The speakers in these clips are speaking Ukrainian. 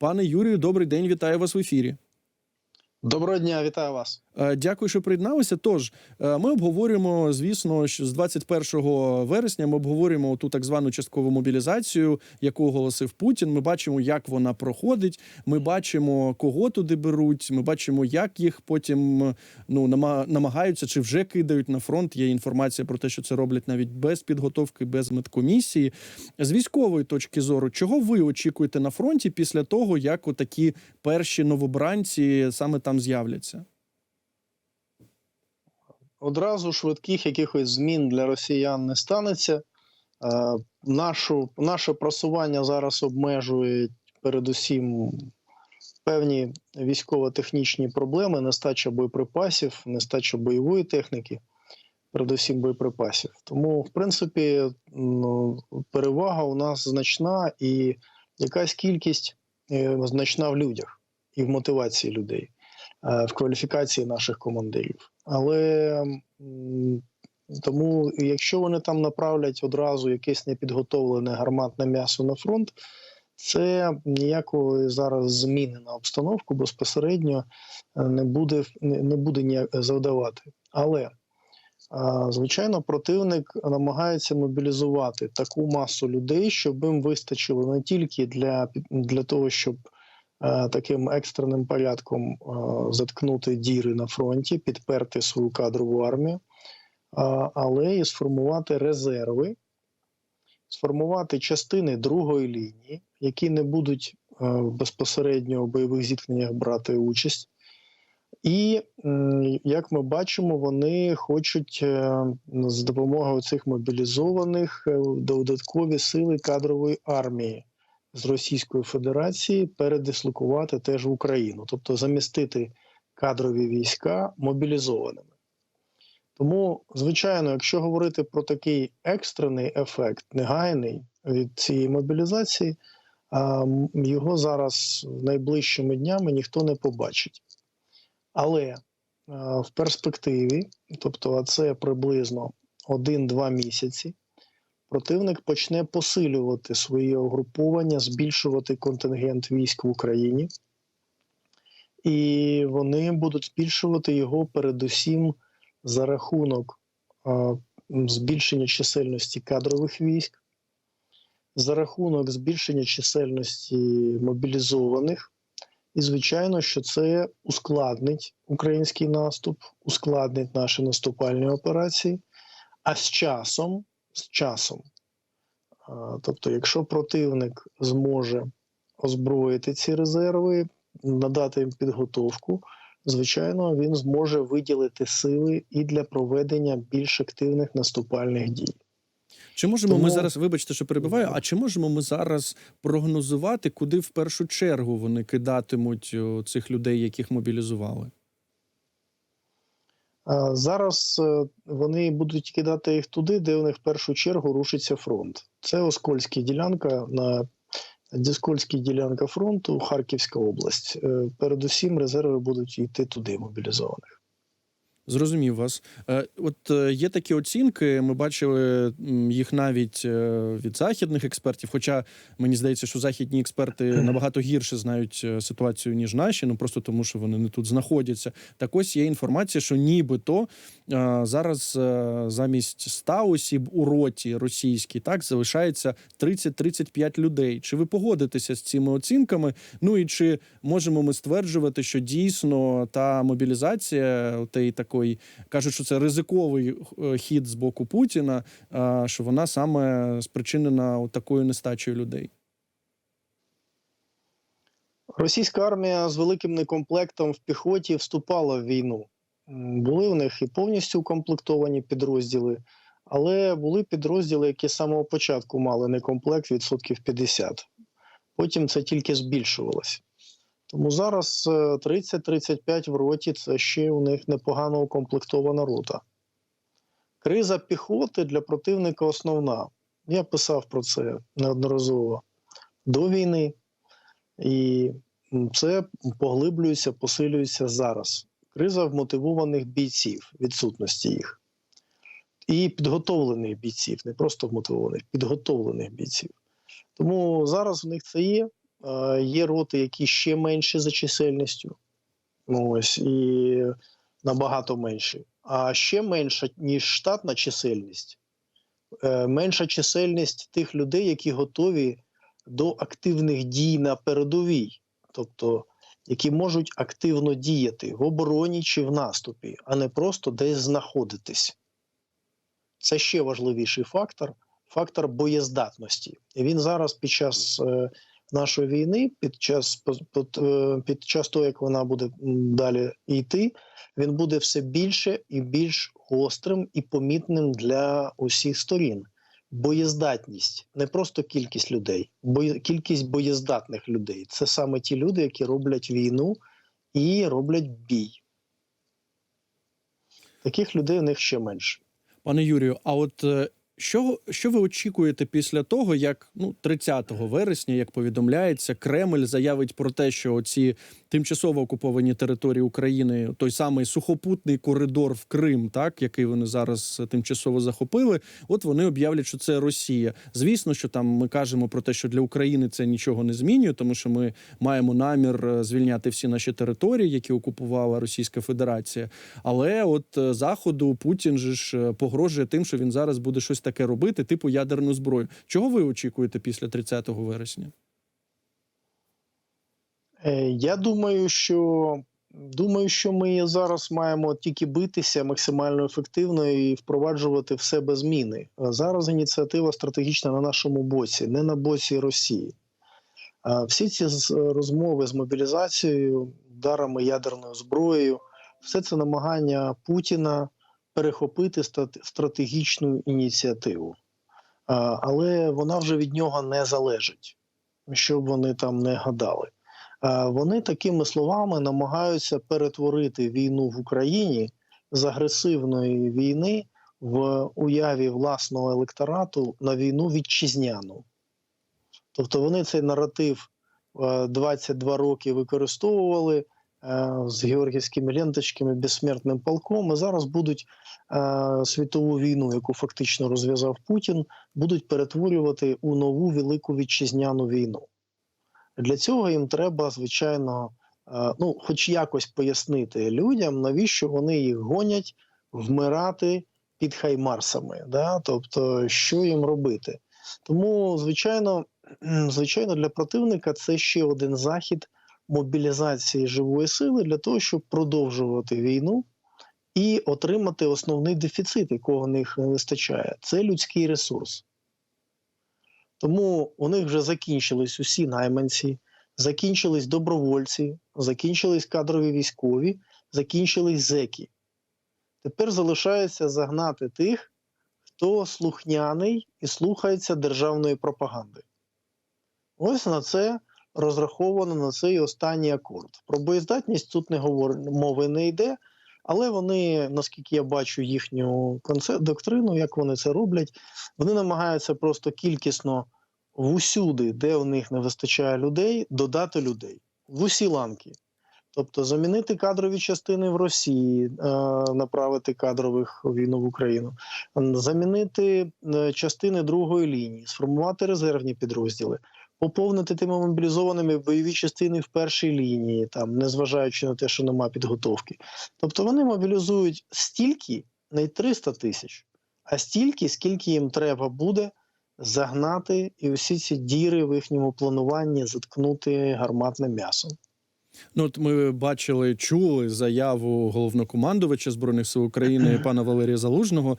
Пане Юрію, добрий день, вітаю вас в ефірі. Доброго дня, вітаю вас. Е, Дякую, що приєдналися. Тож е, ми обговорюємо, звісно, що з 21 вересня ми обговорюємо ту так звану часткову мобілізацію, яку оголосив Путін. Ми бачимо, як вона проходить. Ми бачимо, кого туди беруть. Ми бачимо, як їх потім ну нама- намагаються чи вже кидають на фронт. Є інформація про те, що це роблять навіть без підготовки, без медкомісії. З військової точки зору, чого ви очікуєте на фронті після того, як отакі перші новобранці саме там з'являться? Одразу швидких якихось змін для росіян не станеться. Е, нашу, наше просування зараз обмежує передусім певні військово-технічні проблеми, нестача боєприпасів, нестача бойової техніки, передусім боєприпасів. Тому, в принципі, ну, перевага у нас значна і якась кількість е, значна в людях і в мотивації людей. е, в кваліфікації наших командирів. Але тому, якщо вони там направлять одразу якесь непідготовлене гарматне м'ясо на фронт, це ніякої зараз зміни на обстановку безпосередньо е, не буде не буде ніяк завдавати. Але звичайно, противник намагається мобілізувати таку масу людей, щоб їм вистачило не тільки для, для того, щоб таким екстреним порядком е, заткнути діри на фронті, підперти свою кадрову армію, але і сформувати резерви, сформувати частини другої лінії, які не будуть е, безпосередньо у бойових зіткненнях брати участь. І як ми бачимо, вони хочуть е, з допомогою цих мобілізованих е, додаткові сили кадрової армії з Російської Федерації передислокувати теж в Україну, тобто замістити кадрові війська мобілізованими. Тому, звичайно, якщо говорити про такий екстрений ефект, негайний від цієї мобілізації, його зараз найближчими днями ніхто не побачить. Але в перспективі, тобто це приблизно 1-2 місяці, противник почне посилювати свої угруповання, збільшувати контингент військ в Україні, і вони будуть збільшувати його передусім за рахунок а, збільшення чисельності кадрових військ, за рахунок збільшення чисельності мобілізованих. І, звичайно, що це ускладнить український наступ, ускладнить наші наступальні операції. А з часом, з часом, тобто, якщо противник зможе озброїти ці резерви, надати їм підготовку, звичайно, він зможе виділити сили і для проведення більш активних наступальних дій. Чи можемо ми зараз, вибачте, що перебиваю, а чи можемо ми зараз прогнозувати, куди в першу чергу вони кидатимуть цих людей, яких мобілізували? Зараз е, вони будуть кидати їх туди, де у них в першу чергу рушиться фронт. Це Оскольська ділянка на Діскольська ділянка фронту, Харківська область. Е, Передусім резерви будуть йти туди, мобілізованих. Зрозумів вас. Е, От е, є такі оцінки. Ми бачили їх навіть е, від західних експертів. Хоча мені здається, що західні експерти набагато гірше знають ситуацію ніж наші, ну просто тому, що вони не тут знаходяться. Так ось є інформація, що нібито зараз замість 100 осіб у роті російській так залишається 30-35 людей. Чи ви погодитеся з цими оцінками? Ну і чи можемо ми стверджувати, що дійсно та мобілізація тієї такої кажуть, що це ризиковий е, хід з боку Путіна, що вона саме спричинена такою нестачею людей? Російська армія з великим некомплектом в піхоті вступала в війну. Були в них і повністю укомплектовані підрозділи, але були підрозділи, які з самого початку мали некомплект відсотків 50. Потім це тільки збільшувалося. Тому зараз е, 30-35 в роті це ще у них непогано укомплектована рота. Криза піхоти для противника основна. Я писав про це неодноразово до війни. І це поглиблюється, посилюється зараз. Криза вмотивованих бійців, відсутності їх. І підготовлених бійців, не просто вмотивованих, підготовлених бійців. Тому зараз в них це є. Е, є роти, які ще менші за чисельністю. Ось, і набагато менші. А ще менша, ніж штатна чисельність, е, менша чисельність тих людей, які готові до активних дій на передовій, тобто які можуть активно діяти в обороні чи в наступі, а не просто десь знаходитись. Це ще важливіший фактор фактор боєздатності. І він зараз під час е, нашої війни, під час під, під, е, час того, як вона буде далі йти, він буде все більше і більш гострим і помітним для усіх сторін. Боєздатність не просто кількість людей, бо кількість боєздатних людей. Це саме ті люди, які роблять війну і роблять бій. Таких людей у них ще менше. Пане Юрію, а от е, що, що ви очікуєте після того, як ну 30 вересня, як повідомляється, Кремль заявить про те, що ці тимчасово окуповані території України, той самий сухопутний коридор в Крим, так який вони зараз тимчасово захопили, от вони об'являть, що це Росія. Звісно, що там ми кажемо про те, що для України це нічого не змінює, тому що ми маємо намір е, звільняти всі наші території, які окупувала Російська Федерація. Але от е, заходу Путін же ж е, погрожує тим, що він зараз буде щось таке робити, типу ядерну зброю. Чого ви очікуєте після 30 вересня? Е, Я думаю, що думаю, що ми зараз маємо тільки битися максимально ефективно і впроваджувати в себе зміни. Зараз ініціатива стратегічна на нашому боці, не на боці Росії. Всі ці розмови з мобілізацією, ударами ядерною зброєю, все це намагання Путіна перехопити стратегічну ініціативу. Е, Але вона вже від нього не залежить, що б вони там не гадали. Е, Вони такими словами намагаються перетворити війну в Україні з агресивної війни в уяві власного електорату на війну вітчизняну. Тобто вони цей наратив е, 22 роки використовували е, з георгівськими ленточками, безсмертним полком, і зараз будуть е, світову війну, яку фактично розв'язав Путін, будуть перетворювати у нову велику вітчизняну війну. Для цього їм треба, звичайно, е, ну, хоч якось пояснити людям, навіщо вони їх гонять вмирати під хаймарсами. Да? Тобто, що їм робити. Тому, звичайно, звичайно, для противника це ще один захід мобілізації живої сили для того, щоб продовжувати війну і отримати основний дефіцит, якого в них не вистачає. Це людський ресурс. Тому у них вже закінчились усі найманці, закінчились добровольці, закінчились кадрові військові, закінчились зеки. Тепер залишається загнати тих, хто слухняний і слухається державної пропаганди. Ось на це розраховано на цей останній акорд. Про боєздатність тут не говор... мови не йде, але вони, наскільки я бачу їхню концеп... доктрину, як вони це роблять, вони намагаються просто кількісно вусюди, де у них не вистачає людей, додати людей в усі ланки. Тобто замінити кадрові частини в Росії, е, направити кадрових війну в Україну, замінити е, частини другої лінії, сформувати резервні підрозділи, поповнити тими мобілізованими бойові частини в першій лінії, там, незважаючи на те, що нема підготовки. Тобто вони мобілізують стільки, не 300 тисяч, а стільки, скільки їм треба буде загнати і усі ці діри в їхньому плануванні заткнути гарматним м'ясом. Ну, от ми бачили, чули заяву головнокомандувача збройних сил України пана Валерія Залужного.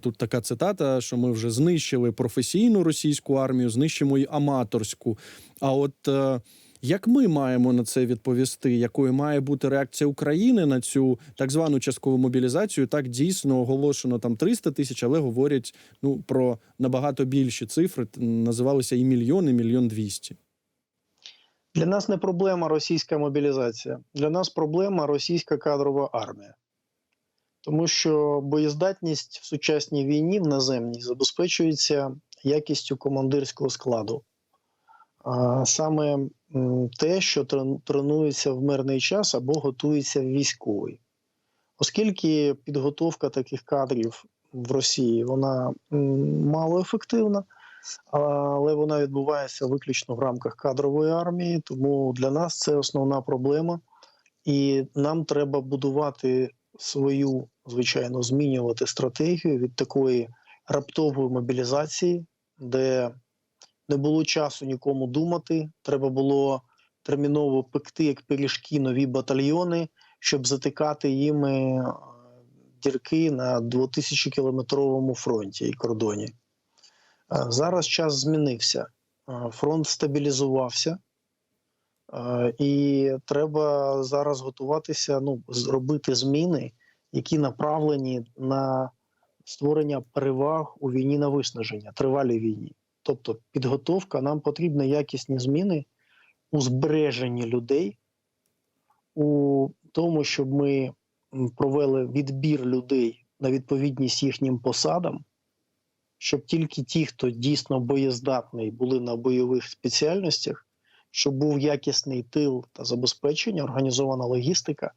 Тут така цитата: що ми вже знищили професійну російську армію, знищимо й аматорську. А от е, як ми маємо на це відповісти? Якою має бути реакція України на цю так звану часткову мобілізацію? Так дійсно оголошено там 300 тисяч, але говорять ну про набагато більші цифри. Називалися і мільйон, і мільйон двісті. Для нас не проблема російська мобілізація, для нас проблема російська кадрова армія. Тому що боєздатність в сучасній війні в наземній забезпечується якістю командирського складу. А саме те, що тренується в мирний час або готується в військовий. Оскільки підготовка таких кадрів в Росії вона м, мало ефективна, але вона відбувається виключно в рамках кадрової армії. Тому для нас це основна проблема, і нам треба будувати свою, звичайно, змінювати стратегію від такої раптової мобілізації, де не було часу нікому думати. Треба було терміново пекти як пиріжки нові батальйони, щоб затикати їми е, дірки на 2000 кілометровому фронті і кордоні. Зараз час змінився. Фронт стабілізувався, і треба зараз готуватися, ну, зробити зміни, які направлені на створення переваг у війні на виснаження, тривалій війні. Тобто, підготовка нам потрібні якісні зміни у збереженні людей, у тому, щоб ми провели відбір людей на відповідність їхнім посадам, щоб тільки ті, хто дійсно боєздатний, були на бойових спеціальностях, щоб був якісний тил та забезпечення, організована логістика,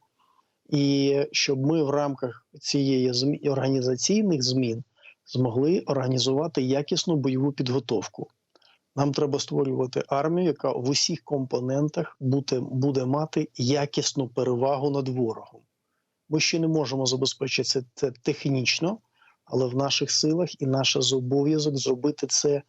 і щоб ми в рамках цієї змі- організаційних змін змогли організувати якісну бойову підготовку. Нам треба створювати армію, яка в усіх компонентах буде, буде мати якісну перевагу над ворогом. Ми ще не можемо забезпечити це, технічно, але в наших силах і наш зобов'язок зробити це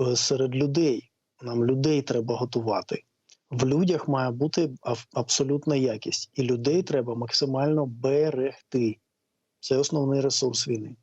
е, серед людей. Нам людей треба готувати. В людях має бути абсолютна якість, і людей треба максимально берегти. Це основний ресурс війни.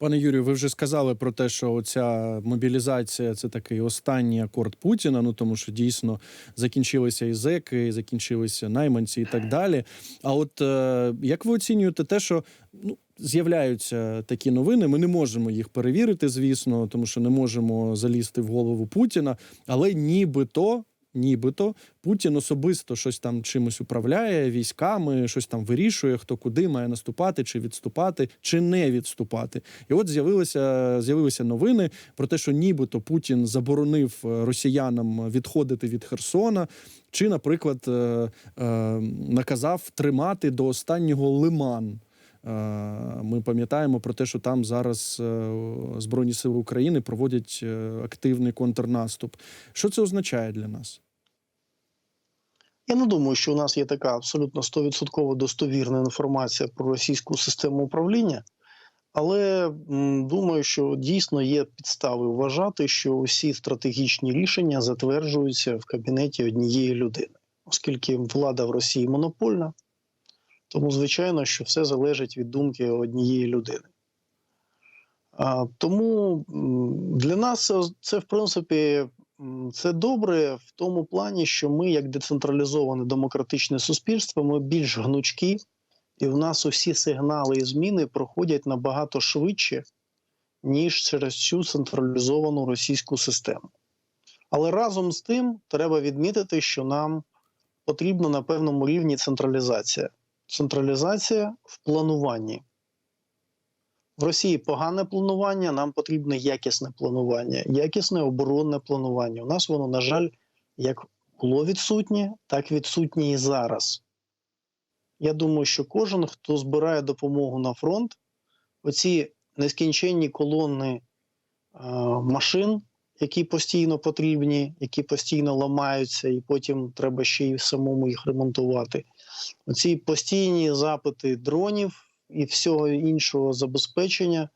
Пане Юрію, ви вже сказали про те, що ця мобілізація це такий останній акорд Путіна. Ну тому що дійсно закінчилися і зеки, і закінчилися найманці і так далі. А от е, як ви оцінюєте те, що ну з'являються такі новини? Ми не можемо їх перевірити, звісно, тому що не можемо залізти в голову Путіна, але нібито. Нібито Путін особисто щось там чимось управляє військами, щось там вирішує, хто куди має наступати, чи відступати, чи не відступати. І от з'явилися з'явилися новини про те, що нібито Путін заборонив е, росіянам відходити від Херсона, чи, наприклад, е, е, наказав тримати до останнього лиман. Е, Ми пам'ятаємо про те, що там зараз е, Збройні Сили України проводять е, активний контрнаступ. Що це означає для нас? Я не думаю, що у нас є така абсолютно 100% достовірна інформація про російську систему управління, але думаю, що дійсно є підстави вважати, що усі стратегічні рішення затверджуються в кабінеті однієї людини, оскільки влада в Росії монопольна, тому звичайно, що все залежить від думки однієї людини. Тому для нас це в принципі Це добре в тому плані, що ми, як децентралізоване демократичне суспільство, ми більш гнучкі, і в нас усі сигнали і зміни проходять набагато швидше, ніж через цю централізовану російську систему. Але разом з тим треба відмітити, що нам потрібна на певному рівні централізація. Централізація в плануванні. В Росії погане планування, нам потрібне якісне планування, якісне оборонне планування. У нас воно, на жаль, як було відсутнє, так відсутнє і зараз. Я думаю, що кожен, хто збирає допомогу на фронт, оці нескінченні колони е, машин, які постійно потрібні, які постійно ламаються, і потім треба ще й самому їх ремонтувати. Оці постійні запити дронів і всього іншого забезпечення,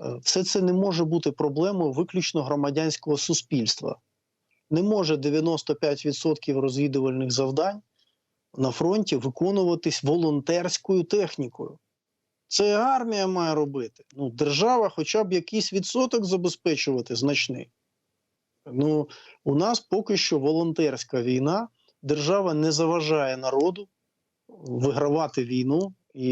е, все це не може бути проблемою виключно громадянського суспільства. Не може 95% розвідувальних завдань на фронті виконуватись волонтерською технікою. Це армія має робити. Ну, держава хоча б якийсь відсоток забезпечувати значний. Ну, у нас поки що волонтерська війна. Держава не заважає народу вигравати війну і,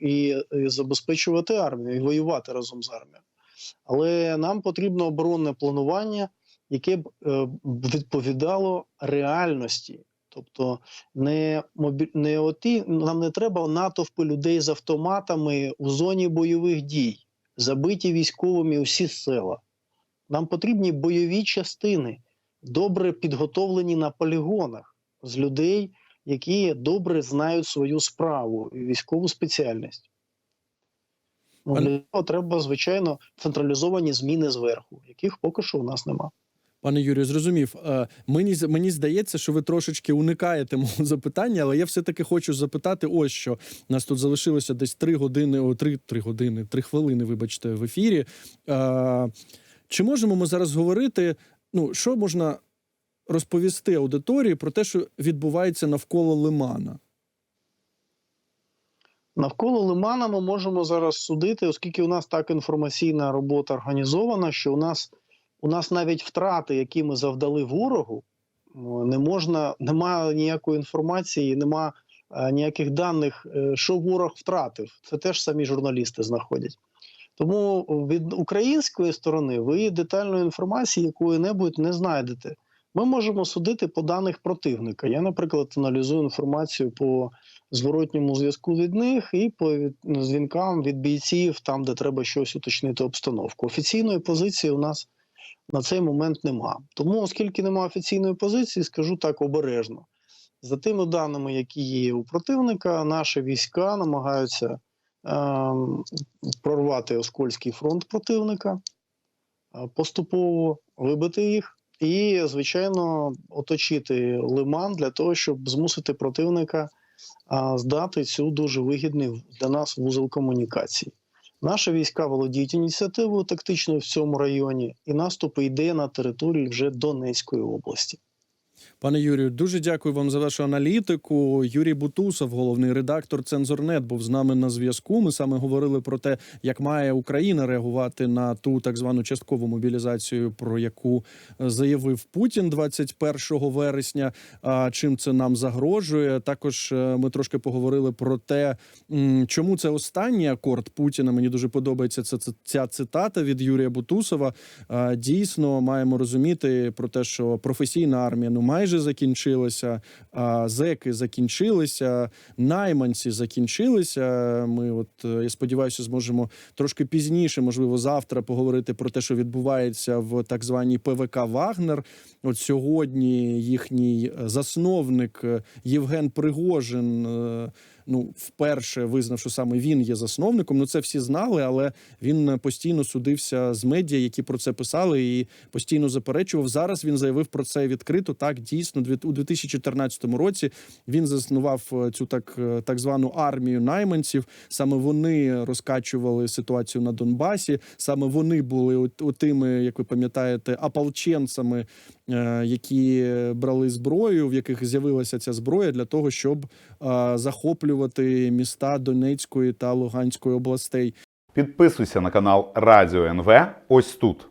і, і забезпечувати армію, і воювати разом з армією. Але нам потрібно оборонне планування, яке б е, відповідало реальності. Тобто не не оті, нам не треба натовпи людей з автоматами у зоні бойових дій, забиті військовими усі села. Нам потрібні бойові частини, добре підготовлені на полігонах з людей, які добре знають свою справу і військову спеціальність. Ну, Пане- для цього треба, звичайно, централізовані зміни зверху, яких поки що у нас нема. Пане Юрію, зрозумів. Е, Мені мені здається, що ви трошечки уникаєте мого запитання, але я все-таки хочу запитати, ось що У нас тут залишилося десь три години, о, три, три години, три хвилини, вибачте, в ефірі. Е, Чи можемо ми зараз говорити? Ну, що можна розповісти аудиторії про те, що відбувається навколо лимана? Навколо лимана ми можемо зараз судити, оскільки у нас так інформаційна робота організована, що у нас у нас навіть втрати, які ми завдали ворогу, не можна, немає ніякої інформації, нема е, ніяких даних, е, що ворог втратив. Це теж самі журналісти знаходять. Тому від української сторони ви детальної інформації якої-небудь не знайдете. Ми можемо судити по даних противника. Я, наприклад, аналізую інформацію по зворотньому зв'язку від них і по від- дзвінкам від бійців, там, де треба щось уточнити обстановку. Офіційної позиції у нас на цей момент нема. Тому, оскільки немає офіційної позиції, скажу так обережно. За тими даними, які є у противника, наші війська намагаються ем, прорвати Оскольський фронт противника, е, поступово вибити їх. І, звичайно, оточити лиман для того, щоб змусити противника здати цю дуже вигідний для нас вузол комунікації. Наші війська володіють ініціативою тактичною в цьому районі, і наступ йде на території вже Донецької області. Пане Юрію, дуже дякую вам за вашу аналітику. Юрій Бутусов, головний редактор Цензорнет, був з нами на зв'язку. Ми саме говорили про те, як має Україна реагувати на ту так звану часткову мобілізацію, про яку е, заявив Путін 21 вересня. А чим це нам загрожує? Також е, ми трошки поговорили про те, чому це останній акорд Путіна. Мені дуже подобається це ця цитата від Юрія Бутусова. Дійсно, маємо розуміти про те, що професійна армія ну майже закінчилася, а зеки закінчилися, найманці закінчилися. Ми, от е, я сподіваюся, зможемо трошки пізніше, можливо, завтра поговорити про те, що відбувається в так званій ПВК Вагнер. От сьогодні їхній е, засновник е, Євген Пригожин. Ну, вперше визнав, що саме він є засновником. Ну, це всі знали, але він е, постійно судився з медіа, які про це писали, і постійно заперечував. Зараз він заявив про це відкрито. Так, дійсно, у 2014 році він заснував е, цю так, е, так звану армію найманців. Саме вони розкачували ситуацію на Донбасі. Саме вони були от- отими, як ви пам'ятаєте, ополченцями, які брали зброю, в яких з'явилася ця зброя для того, щоб е, захоплювати міста Донецької та Луганської областей. Підписуйся на канал Радіо НВ ось тут.